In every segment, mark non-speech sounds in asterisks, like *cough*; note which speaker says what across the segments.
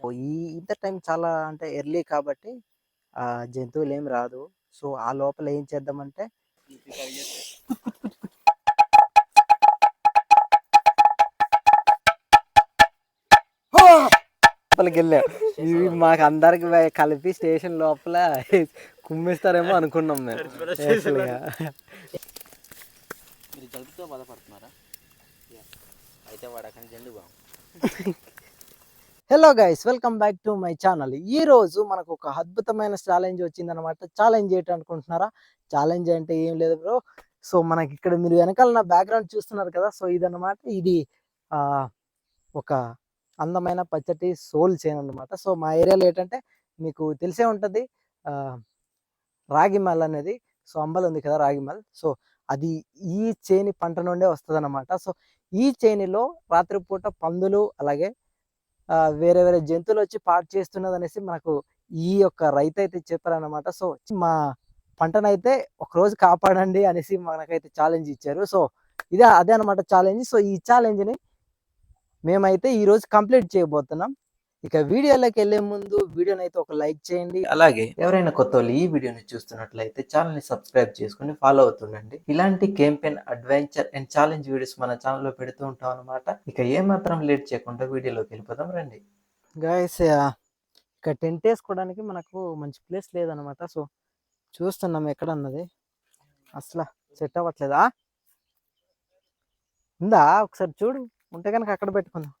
Speaker 1: ఓ ఈ ఇంత టైం చాలా అంటే ఎర్లీ కాబట్టి ఆ జంతువులు ఏం రాదు. సో ఆ లోపల ఏం చేద్దామంటే లోపలికి వెళ్ళాం ఇవి మాకు అందరికి కలిపి స్టేషన్ లోపల కుమ్మిస్తారేమో అనుకున్నాం మేము. *laughs*
Speaker 2: మీరు బాధపడుతున్నారా? అయితే జండు బాగు
Speaker 1: hello guys welcome back to my channel ఈ రోజు మనకు ఒక అద్భుతమైన ఛాలెంజ్ వచ్చింది అనమాట ఛాలెంజ్ ఏంటి అనుకుంటున్నారా? ఛాలెంజ్ అంటే ఏం లేదు బ్రో సో మనకి ఇక్కడ మీరు వెనకాల నా బ్యాక్గ్రౌండ్ చూస్తున్నారు కదా. సో ఇదన్నమాట ఇది ఆ ఒక అందమైన పచ్చటి సోల్ చైన్ అన్నమాట. సో మా ఏరియాలో ఏంటంటే మీకు తెలిసే ఉంటుంది ఆ, రాగిమల్ అనేది సో అంబల్ ఉంది కదా రాగిమల్ సో అది ఈ చేని పంట నుండే వస్తుంది అనమాట సో ఈ చేనిలో రాత్రిపూట పందులు అలాగే వేరే వేరే జంతువులు వచ్చి పాటు చేస్తున్నది అనేసి మనకు ఈ యొక్క రైతు అయితే చెప్పారనమాట సో మా పంటనైతే ఒకరోజు కాపాడండి అనేసి మనకైతే ఛాలెంజ్ ఇచ్చారు. సో ఇదే అదే అనమాట ఛాలెంజ్. సో ఈ ఛాలెంజ్ని మేమైతే ఈ రోజు కంప్లీట్ చేయబోతున్నాం. ఇక వీడియోలోకి వెళ్ళే ముందు వీడియోని అయితే ఒక లైక్ చేయండి. అలాగే. ఎవరైనా కొత్త వాళ్ళు ఈ వీడియోని చూస్తున్నట్లయితే ఛానల్ని సబ్స్క్రైబ్ చేసుకుని ఫాలో అవుతుండండి. ఇలాంటి campaign adventure and challenge videos మన ఛానల్లో పెడుతూ ఉంటాం అనమాట ఇక ఏమాత్రం లేట్ చేయకుండా వీడియోలోకి వెళ్ళిపోదాం రండి. గాయస్ ఇక టెంట్ వేసుకోవడానికి మనకు మంచి ప్లేస్ లేదనమాట సో చూస్తున్నాం ఎక్కడ అన్నది అసలు సెట్ అవ్వట్లేదా? ఉందా? ఒకసారి చూడు. ఉంటే కనుక అక్కడ పెట్టుకుందాం.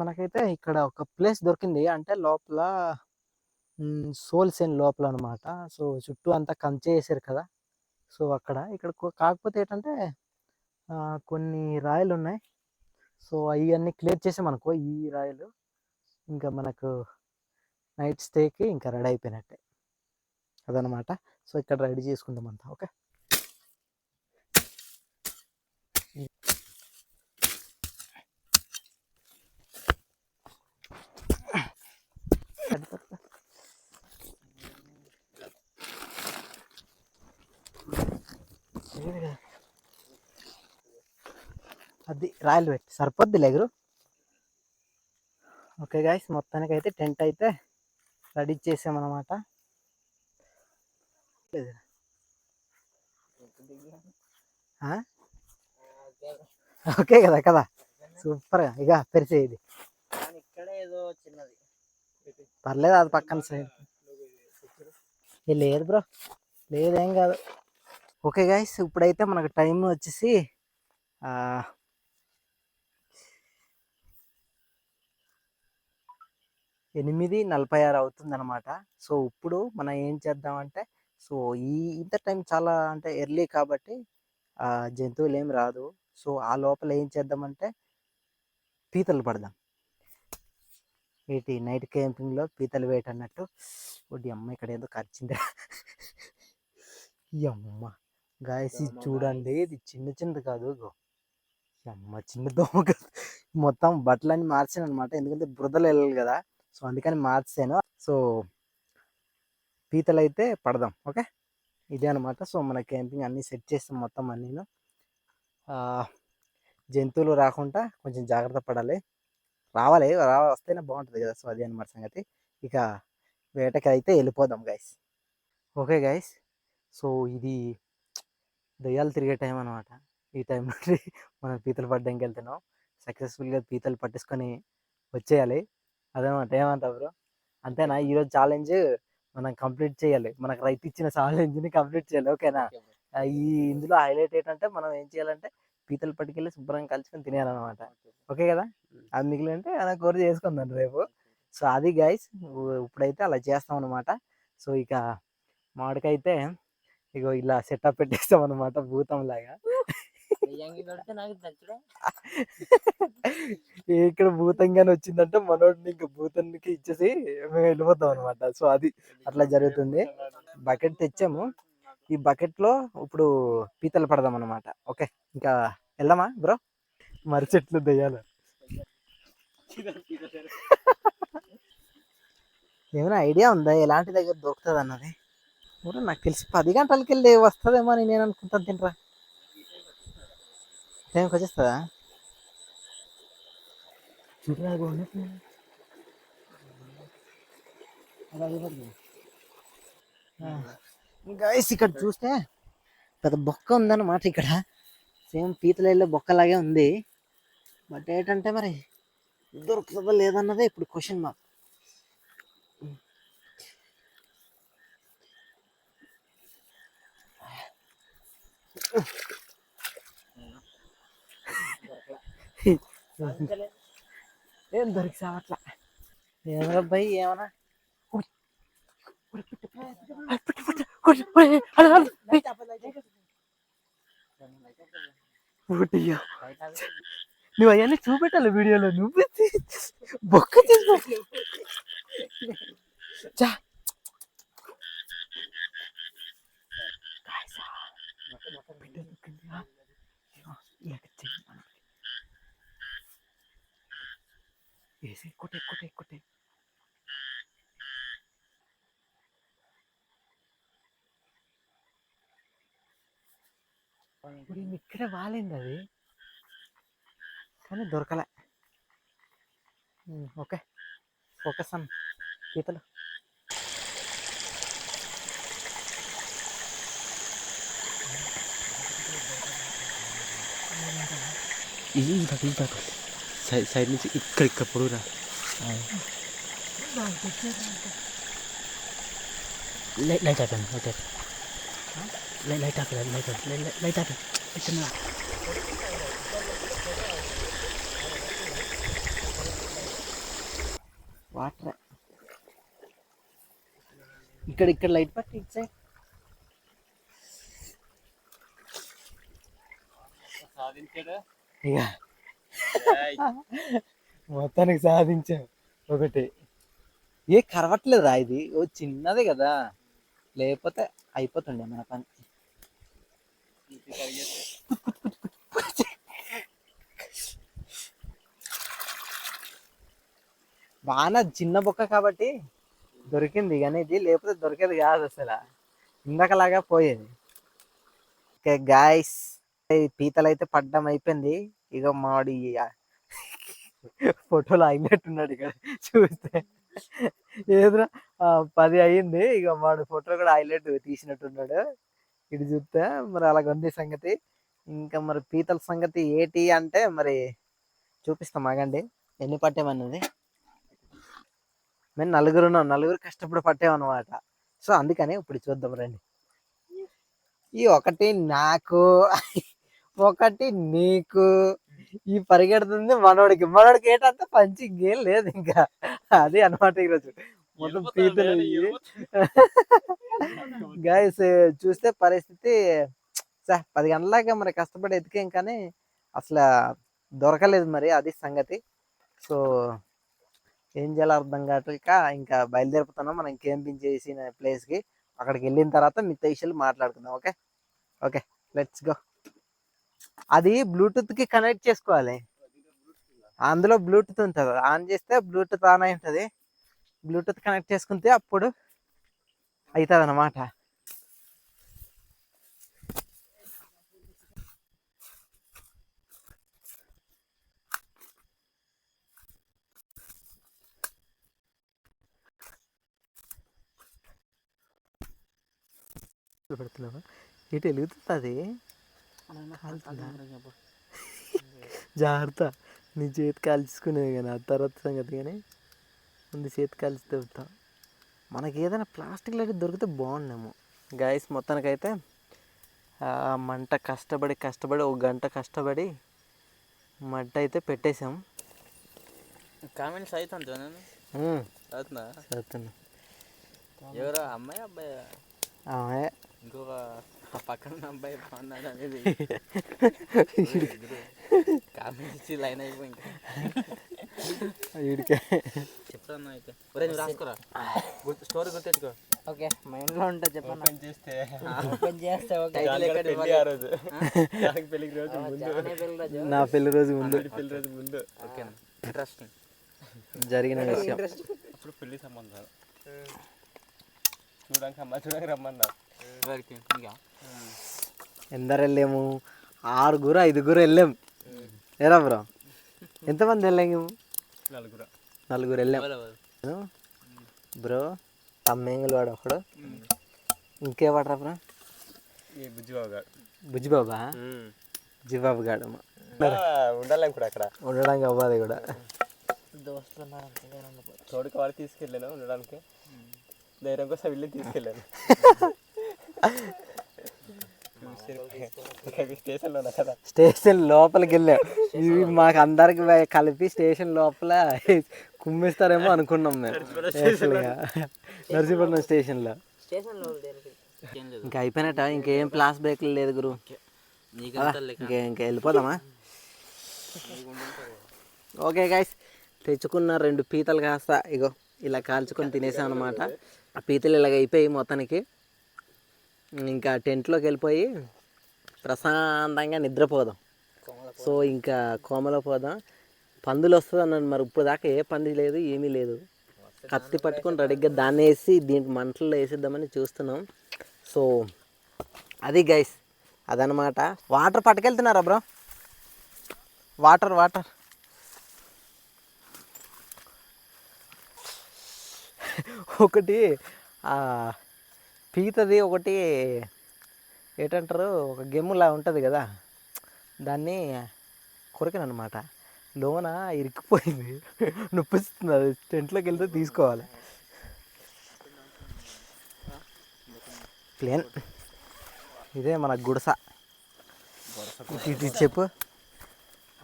Speaker 1: మనకైతే ఇక్కడ ఒక ప్లేస్ దొరికింది. అంటే లోపల సోల్సేన్ లోపల అనమాట సో చుట్టూ అంతా కంచె చేశారు కదా. సో అక్కడ. ఇక్కడ కాకపోతే ఏంటంటే కొన్ని రాయలు ఉన్నాయి. సో అవన్నీ క్లియర్ చేసామనుకో ఈ రాయలు ఇంకా మనకు నైట్ స్టేకి ఇంకా రెడీ అయిపోయినట్టే. అదనమాట. సో ఇక్కడ రెడీ చేసుకుందాం అంతా. ఓకే? అది రాయలు పెట్టి సరిపోద్ది లేగురు. ఓకే గాయస్ మొత్తానికి అయితే టెంట్ అయితే రెడీ చేసామన్నమాట. ఓకే కదా కదా. సూపర్గా ఇక పెరిసే ఇది. పర్లేదు అది పక్కన సైడ్. లేదు బ్రో లేదేం కాదు. ఓకే గాయస్ ఇప్పుడైతే మనకు టైం వచ్చేసి ఎనిమిది నలభై ఆరు అవుతుంది అనమాట సో ఇప్పుడు మనం ఏం చేద్దామంటే సో ఈ ఇంత టైం చాలా అంటే ఎర్లీ కాబట్టి ఆ జంతువులు ఏం రాదు. సో ఆ లోపల ఏం చేద్దామంటే పీతలు పడదాం. ఏంటి నైట్ క్యాంపింగ్లో పీతలు వేట అన్నట్టు ఒకటి అమ్మ ఇక్కడ ఏదో ఖర్చిందా ఈ అమ్మ. గాయస్ చూడండి. ఇది చిన్న చిన్నది కాదు అమ్మ చిన్న దోమ కాదు. మొత్తం బట్టలన్నీ మార్చాను అనమాట ఎందుకంటే బురదలు వెళ్ళాలి కదా. సో అందుకని మార్చాను సో పీతలు అయితే పడదాం. ఓకే? ఇదే అనమాట సో మన క్యాంపింగ్ అన్నీ సెట్ చేస్తాం మొత్తం అన్నీను. జంతువులు రాకుండా కొంచెం జాగ్రత్త పడాలి. రావాలి. రా వస్తేనే బాగుంటుంది కదా. సో అది అనమాట సంగతి. ఇక వేటకి అయితే వెళ్ళిపోదాం గైస్ ఓకే గైస్ సో ఇది దయ్యాలు తిరిగే టైం అనమాట ఈ టైం నుండి మనం పీతలు పడ్డానికి వెళ్తున్నాం. సక్సెస్ఫుల్గా పీతలు పట్టేసుకొని వచ్చేయాలి. అదనమాట ఏమంటావు బ్రో? అంతేనా? ఈరోజు ఛాలెంజ్ మనం కంప్లీట్ చేయాలి. మనకు రైతు ఇచ్చిన ఛాలెంజ్ని కంప్లీట్ చేయాలి. ఓకేనా? ఈ ఇందులో హైలైట్ ఏంటంటే మనం ఏం చేయాలంటే పీతలు పట్టుకెళ్ళి శుభ్రంగా కలుసుకొని తినేయాలన్నమాట. ఓకే కదా? అది మిగిలింటే అలా కూర చేసుకుందాం రేపు. సో అది గైస్ ఇప్పుడైతే అలా చేస్తాం అనమాట సో ఇక మామిడికైతే ఇగో ఇలా సెటప్ పెట్టేస్తాం అనమాట భూతం లాగా *laughs* ఇక్కడ భూతంగానే వచ్చిందంటే మనోడిని ఇంకా భూతానికి ఇచ్చేసి మేము వెళ్ళిపోతాం అనమాట సో అది అట్లా జరుగుతుంది. బకెట్ తెచ్చాము. ఈ బకెట్లో ఇప్పుడు పీతలు పడదాం అనమాట ఓకే ఇంకా వెళ్దామా బ్రో? మరి చెట్లు దెయ్యాలు. ఏమైనా ఐడియా ఉందా? ఎలాంటి దగ్గర దొరుకుతుంది అన్నది నాకు తెలిసి పది గంటలకి వెళ్ళి వస్తుందేమో అని నేను అనుకుంటాను తింటరా టైంకి వచ్చేస్తుందా చూడరా అది గైస్ ఇక్కడ చూస్తే పెద్ద బొక్క ఉందన్నమాట ఇక్కడ. సేమ్ పీతలేళ్ళ బొక్కలాగే ఉంది. బట్ ఏంటంటే మరి దొరుకుతుందా లేదన్నదే ఇప్పుడు క్వశ్చన్ మార్క్ ఏం దొరికి సావట్లా ఏమరా అబ్బాయి ఏమన్నా? నువ్వు అవన్నీ చూపెట్టాలి వీడియోలో. నువ్వు బొక్క తీసుకో చా బిడ్డ దొరికింది. ఆ, ఇదిగో, ఇలాగ చెయ్యి మనకి. వేసి కొట్టే కొట్టే కొట్టే ఇప్పుడు ఇక్కడే వాలింది అది. కానీ దొరకలే. ఓకే. ఫోకస్ అన్ గీతలు.
Speaker 2: ఇది ఇది దాకా సైడ్ సైడ్ నుంచి ఇక్కడ ఇక్కడ పొడుగురా లైట్ లైట్ ఆపండి లైట్ ఆపండి లైట్ లైట్ లైట్
Speaker 1: వాటర్. ఇక్కడ ఇక్కడ లైట్ పట్టి ఇక మొత్తానికి సాధించాం. ఒకటి. ఏ కరవట్లేదురా ఇది. ఓ చిన్నదే కదా. లేకపోతే అయిపోతుండే మన పని. బాగా చిన్న బొక్క కాబట్టి దొరికింది కానీ ఇది లేకపోతే దొరికేది కాదు అసలు. ఇందాకలాగా పోయేది. ఓకే గాయస్ పీతలు అయితే పడ్డం అయిపోయింది. ఇక మాడి ఫోటోలో అయినట్టున్నాడు ఇక్కడ చూస్తే. ఏదో పది అయ్యింది. ఇక వాడు ఫోటో కూడా హైలైట్ తీసినట్టున్నాడు. ఇటు చూస్తే మరి అలాగ ఉంది సంగతి. ఇంకా మరి పీతల సంగతి ఏటి అంటే మరి చూపిస్తాం ఆగండి. ఎన్ని పట్టేమన్నది మేము నలుగురు ఉన్నాం నలుగురు కష్టపడి పట్టేమన్నమాట సో అందుకని ఇప్పుడు చూద్దాం రండి. ఈ ఒకటి నాకు ఒకటి నీకు. ఈ పరిగెడుతుంది మనోడికి. మనోడికి ఏంటంటే పంచి ఇంకేం లేదు ఇంకా. అది అనమాట ఈరోజు. మొత్తం పీతలు *laughs* గాయస్ చూస్తే పరిస్థితి స- పది గంటలాగా మరి కష్టపడి ఎతికాం కానీ అసలు దొరకలేదు మరి అది సంగతి. సో ఏం చేయాలో అర్థం కావట్లేక ఇంకా బయలుదేరిపోతున్నాం మనం క్యాంపింగ్ చేసిన ప్లేస్కి. అక్కడికి వెళ్ళిన తర్వాత మిగతా విషయాలు మాట్లాడుకుందాం ఓకే? Okay let's go. అది బ్లూటూత్కి కనెక్ట్ చేసుకోవాలి. అందులో బ్లూటూత్ ఉంటుంది. ఆన్ చేస్తే బ్లూటూత్ ఆన్ అయి ఉంటుంది. బ్లూటూత్ కనెక్ట్ చేసుకుంటే అప్పుడు అవుతుంది పెడుతున్నావా ఇటు వెలుగుతుంది *laughs* జాగ్రత్త. నీ చేతి కాల్చుకునేది కానీ ఆ తర్వాత సంగతి కానీ. ముందు చేతి కాల్చి తెగుతా మనకి ఏదైనా ప్లాస్టిక్ లైట్ దొరికితే బాగుండేమో. గాయస్ మొత్తానికైతే మంట కష్టపడి కష్టపడి ఒక గంట కష్టపడి మంట అయితే పెట్టేశాం.
Speaker 2: కామెంట్స్
Speaker 1: ఉమ్,
Speaker 2: అవుతుందా?
Speaker 1: చదువుతున్నా
Speaker 2: ఎవరో? అమ్మాయి అబ్బాయి?
Speaker 1: ఆమె
Speaker 2: ఇంకొక పక్కన ఉన్న అబ్బాయి బాగున్నాడు అనేది *laughs* కామెంట్స్ లైన్ అయిపోయి ఇంకా
Speaker 1: వీడికే
Speaker 2: చెప్తాను అయితే. ఒరే నువ్వు రాసుకోరా? గుర్తు స్టోరీ గుర్తెట్టుకో
Speaker 3: ఓకే మైండ్లో చెప్పండి
Speaker 2: ఓపెన్ చేస్తే.
Speaker 3: ఓపెన్ చేస్తే ఓకే.
Speaker 2: టైటిల్ ఎక్కడ
Speaker 3: పెళ్ళి
Speaker 2: ఆ రోజు. దానికి పెళ్ళికి రోజు ముందు.
Speaker 1: నా పెళ్ళి రోజు ముందు.
Speaker 2: పెళ్ళి రోజు ముందు. ఓకే. ఇంట్రెస్టింగ్
Speaker 1: జరిగిన విషయం.
Speaker 2: అప్పుడు పెళ్ళి సంబంధాలు
Speaker 4: చూడడానికి అమ్మ చూడడానికి రమ్మన్నారు
Speaker 1: ఎందరు వెళ్ళాము ఆరుగురు ఐదుగురు వెళ్ళాం. ఏరా బ్రో? ఎంతమంది వెళ్ళాము
Speaker 4: నలుగురు.
Speaker 1: నలుగురు వెళ్ళాం బ్రో తమ్మేంగులు వాడు ఒకడు. ఇంకే వాడరా బ్రో?
Speaker 4: ఈ బుజ్జిబాబు? గారు
Speaker 1: బుజ్జిబాబా బుజ్జిబాబు గాడు
Speaker 4: ఉండాలి కూడా అక్కడ.
Speaker 1: ఉండడానికి అవ్వదు కూడా.
Speaker 4: తోడుకి వాడు తీసుకెళ్ళాను ఉండడానికి. ధైర్యం కోసం వెళ్ళి తీసుకెళ్ళాను. *laughs*
Speaker 1: స్టేషన్ లోపలికి వెళ్ళాం. ఇవి మాకు అందరికి కలిపి స్టేషన్ లోపల కుమ్మిస్తారేమో అనుకున్నాం మేము. నర్సీపట్నం స్టేషన్లో. ఇంకా అయిపోయినట్ట? ఇంకేం ప్లాస్ బ్రేక్లు లేదు గురు? ఇంకా ఇంకా వెళ్ళిపోదామా? ఓకే గైస్ తెచ్చుకున్న రెండు పీతలు కాస్త ఇగో ఇలా కాల్చుకొని తినేసాం అనమాట ఆ పీతలు ఇలాగ అయిపోయి మొత్తానికి. ఇంకా టెంట్లోకి వెళ్ళిపోయి ప్రశాంతంగా నిద్రపోదాం. సో ఇంకా కోమలో పోదాం. పందులు వస్తుంది అన్నాను మరి ఇప్పుడు దాకా ఏ పంది లేదు ఏమీ లేదు. కత్తి పట్టుకొని రెడీగా దాన్ని వేసి దీంట్లో మంటల్లో వేసిద్దామని చూస్తున్నాం. సో అది గైస్ అదనమాట. వాటర్ పట్టుకెళ్తున్నారా బ్రో? Water water. ఒకటి పీతది ఒకటి ఏంటంటారు ఒక గెమ్ములా ఉంటుంది కదా. దాన్ని కొరికనమాట లోన ఇరికిపోయింది. *laughs* నొప్పిస్తుంది అది. టెంట్లోకి వెళ్తే తీసుకోవాలి. ప్లేన్. ఇదే మన గుడస. ఇటు చెప్పు.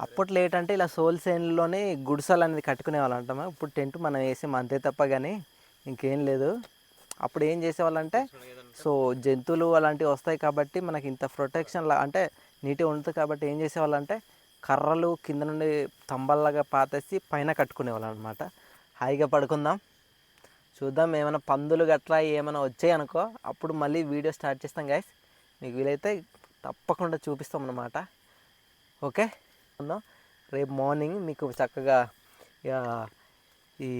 Speaker 1: అప్పట్లో ఏంటంటే ఇలా సోల్ సేన్లోనే గుడిసెలు అనేది కట్టుకునే వాళ్ళు ఇప్పుడు టెంట్ మనం వేసి అంతే తప్ప కానీ ఇంకేం లేదు. అప్పుడు ఏం చేసేవాళ్ళంటే సో జంతువులు అలాంటివి వస్తాయి కాబట్టి మనకి ఇంత ప్రొటెక్షన్ అంటే నీట్గా ఉంటుంది కాబట్టి ఏం చేసేవాళ్ళంటే కర్రలు కింద నుండి తంబల్లాగా పాతేసి పైన కట్టుకునేవాళ్ళు అనమాట హాయిగా పడుకుందాం. చూద్దాం ఏమైనా పందులు గట్లా ఏమైనా వచ్చాయి అనుకో అప్పుడు మళ్ళీ వీడియో స్టార్ట్ చేస్తాం గైస్ మీకు వీలైతే తప్పకుండా చూపిస్తాం అన్నమాట ఓకే? ఉందాం? రేపు మార్నింగ్ మీకు చక్కగా ఇక ఈ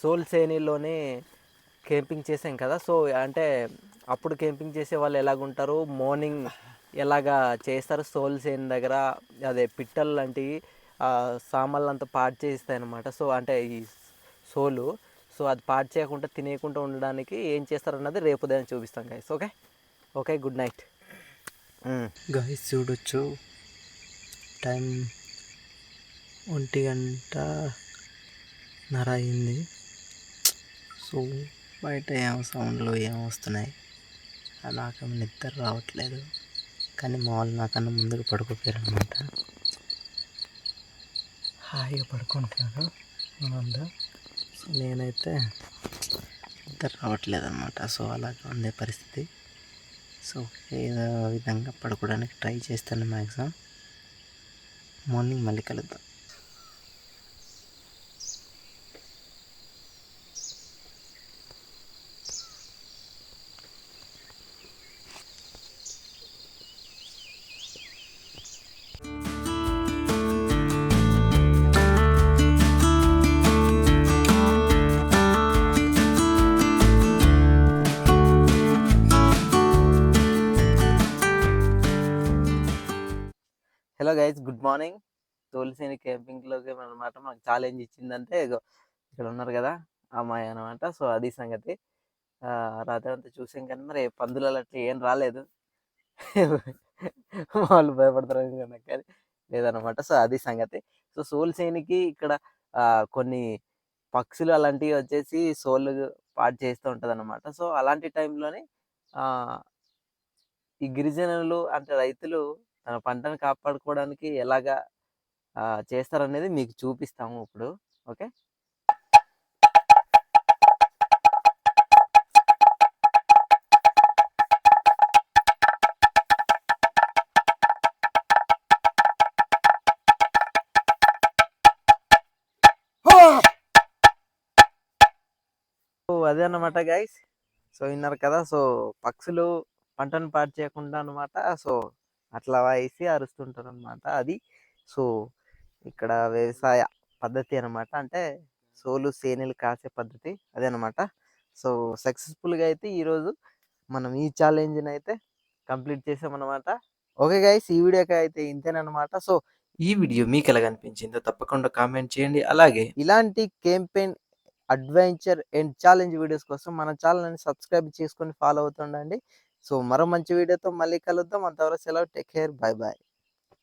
Speaker 1: సోల్ సేనీలోనే క్యాంపింగ్ చేసాం కదా సో అంటే అప్పుడు క్యాంపింగ్ చేసే వాళ్ళు ఎలాగుంటారు? మార్నింగ్ ఎలాగా చేస్తారు? సోల్ సేన్ దగ్గర అదే పిట్టలు లాంటివి సామాన్లు అంతా పాడు చేస్తాయి అనమాట సో అంటే ఈ సోలు సో అది పాడు చేయకుండా తినేయకుండా ఉండడానికి ఏం చేస్తారన్నది రేపు ఉదయం చూపిస్తాం guys okay okay good night guys చూడొచ్చు. టైం ఒంటి గంట నర అయింది. సో బయట ఏం సౌండ్లు ఏం వస్తున్నాయి? ఆ నాకేమో నిద్ర రావట్లేదు. కానీ మా వాళ్ళు నాకన్నా ముందుకు పడుకోపోయారు అనమాట హాయిగా పడుకుంటున్నారు? మనందరూ సో నేనైతే నిద్ర రావట్లేదు అనమాట సో అలాగే ఉండే పరిస్థితి. సో ఏదో విధంగా పడుకోవడానికి ట్రై చేస్తాను మ్యాక్సిమం. మార్నింగ్ మళ్ళీ కలుద్దాం. Good morning. తోలిసేని క్యాంపింగ్లోకి అనమాట మనకు ఛాలెంజ్ ఇచ్చిందంటే ఇక్కడ ఉన్నారు కదా అమ్మాయి అనమాట సో అది సంగతి. రాత్రి అంతా చూసాం కానీ మరి పందులు అట్లా ఏం రాలేదు. వాళ్ళు భయపడతారు కానీ లేదనమాట సో అది సంగతి. సో సోల్ సేనికి ఇక్కడ కొన్ని పక్షులు అలాంటివి వచ్చేసి సోళ్ళు పాడు చేస్తూ ఉంటుంది అనమాట సో అలాంటి టైంలోనే ఈ గిరిజనులు అంటే రైతులు తన పంటను కాపాడుకోవడానికి ఎలాగా చేస్తారనేది మీకు చూపిస్తాము ఇప్పుడు. ఓకే? అదే అన్నమాట గైస్ సో విన్నారు కదా! సో పక్షులు పంటను పాడు చేయకుండా అనమాట సో అట్లా వేసి అరుస్తుంటారు అనమాట అది సో ఇక్కడ వ్యవసాయ పద్ధతి అనమాట అంటే సోలు సేనెలు కాసే పద్ధతి అదే అనమాట సో సక్సెస్ఫుల్గా అయితే ఈరోజు మనం ఈ ఛాలెంజ్ని అయితే కంప్లీట్ చేసామన్నమాట. ఓకే గైస్ ఈ వీడియోకి అయితే ఇంతేనమాట సో ఈ వీడియో మీకు ఎలా అనిపించిందో తప్పకుండా కామెంట్ చేయండి. అలాగే ఇలాంటి campaign adventure and challenge videos కోసం మన ఛానల్ని సబ్స్క్రైబ్ చేసుకొని ఫాలో అవుతుండండి. సో మరో మంచి వీడియోతో మళ్ళీ కలుద్దాం. అంతవరకు సెలవు. Take care. Bye bye